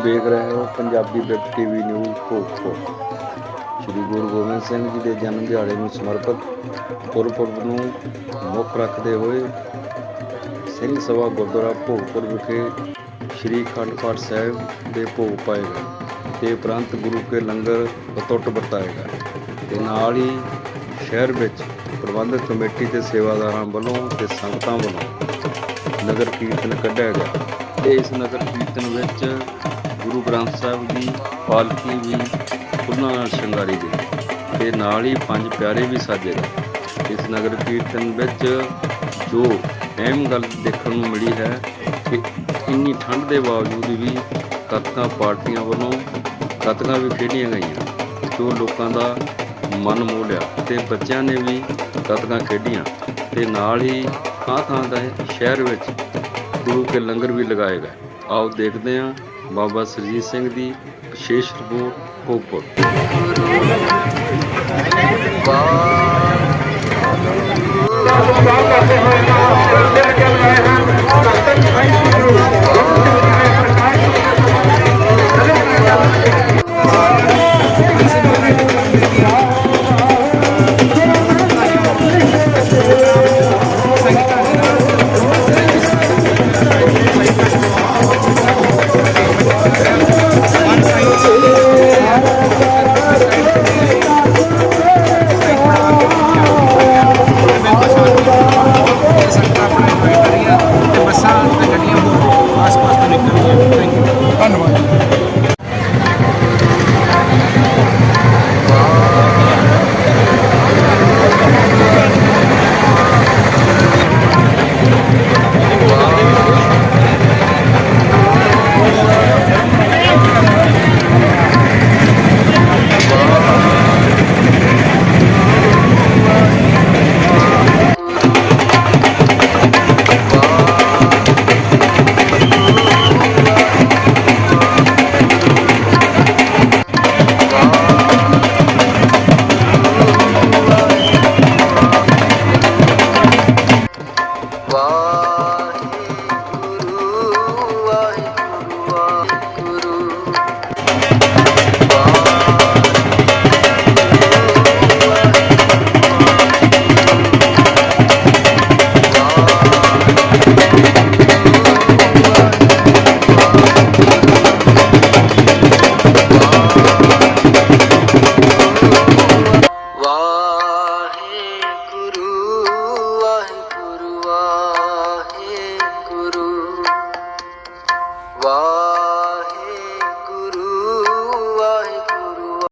ਦੇਖ ਰਹੇ ਹੋ ਪੰਜਾਬੀ ਬਿਰਤ ਟੀਵੀ ਨਿਊਜ਼ ਭੋਗਪੁਰ ਸ਼੍ਰੀ ਗੁਰੂ ਗੋਬਿੰਦ ਸਿੰਘ ਜੀ ਦੇ ਜਨਮ ਦਿਹਾੜੇ ਨੂੰ ਸਮਰਪਿਤ ਗੁਰਪੁਰਬ ਨੂੰ ਮੁੱਖ ਰੱਖਦੇ ਹੋਏ ਸਿੰਘ ਸਭਾ ਗੁਰਦੁਆਰਾ ਭੋਗਪੁਰ ਵਿਖੇ ਸ਼੍ਰੀ ਅਖੰਡ ਪਾਠ ਸਾਹਿਬ ਦੇ ਭੋਗ ਪਾਏ ਗਏ ਤੇ ਉਪਰੰਤ ਗੁਰੂ ਕੇ ਲੰਗਰ ਅਤੁੱਟ ਵਰਤਾਏ ਗਏ ਤੇ ਨਾਲ ਹੀ ਸ਼ਹਿਰ ਵਿੱਚ ਪ੍ਰਬੰਧਕ ਕਮੇਟੀ ਤੇ ਸੇਵਾਦਾਰਾਂ ਵੱਲੋਂ ਤੇ ਸੰਗਤਾਂ ਵੱਲੋਂ ਨਗਰ ਕੀਰਤਨ ਕੱਢਿਆ ਗਿਆ। ਤੇ ਇਸ ਨਗਰ ਕੀਰਤਨ ਵਿੱਚ ਗੁਰੂ ਗ੍ਰੰਥ ਸਾਹਿਬ ਦੀ ਪਾਲਕੀ ਵੀ ਫੁੱਲਾਂ ਨਾਲ ਸ਼ਿੰਗਾਰੀ ਗਈ ਤੇ ਨਾਲ ਹੀ ਪੰਜ ਪਿਆਰੇ ਵੀ ਸਾਜੇ ਗਏ। ਇਸ ਨਗਰ ਕੀਰਤਨ ਵਿੱਚ ਜੋ ਅਹਿਮ ਗੱਲ ਦੇਖਣ ਨੂੰ ਮਿਲੀ ਹੈ ਕਿ ਇੰਨੀ ਠੰਡ ਦੇ ਬਾਵਜੂਦ ਵੀ ਗੱਤਕਾ ਪਾਰਟੀਆਂ ਵੱਲੋਂ ਗੱਤਕਾ ਵੀ ਖੇਡੀਆਂ ਗਈਆਂ, ਜੋ ਲੋਕਾਂ ਦਾ ਮਨ ਮੋਹ ਲਿਆ। ਤੇ ਬੱਚਿਆਂ ਨੇ ਵੀ ਗੱਤਕਾ ਖੇਡੀਆਂ। ਤੇ ਨਾਲ ਹੀ ਥਾਂ ਥਾਂ ਦਾ ਸ਼ਹਿਰ ਵਿੱਚ ਗੁਰੂ ਕੇ ਲੰਗਰ ਵੀ ਲਗਾਏ ਗਏ। ਆਓ ਦੇਖਦੇ ਹਾਂ ਬਾਬਾ ਸਰਜੀਤ ਸਿੰਘ ਦੀ ਵਿਸ਼ੇਸ਼ ਰਿਪੋਰਟ ਕੋਪੁਰ। ਬਾਬਾ ਬਾਬਾ ਕਰਦੇ ਹੋਏ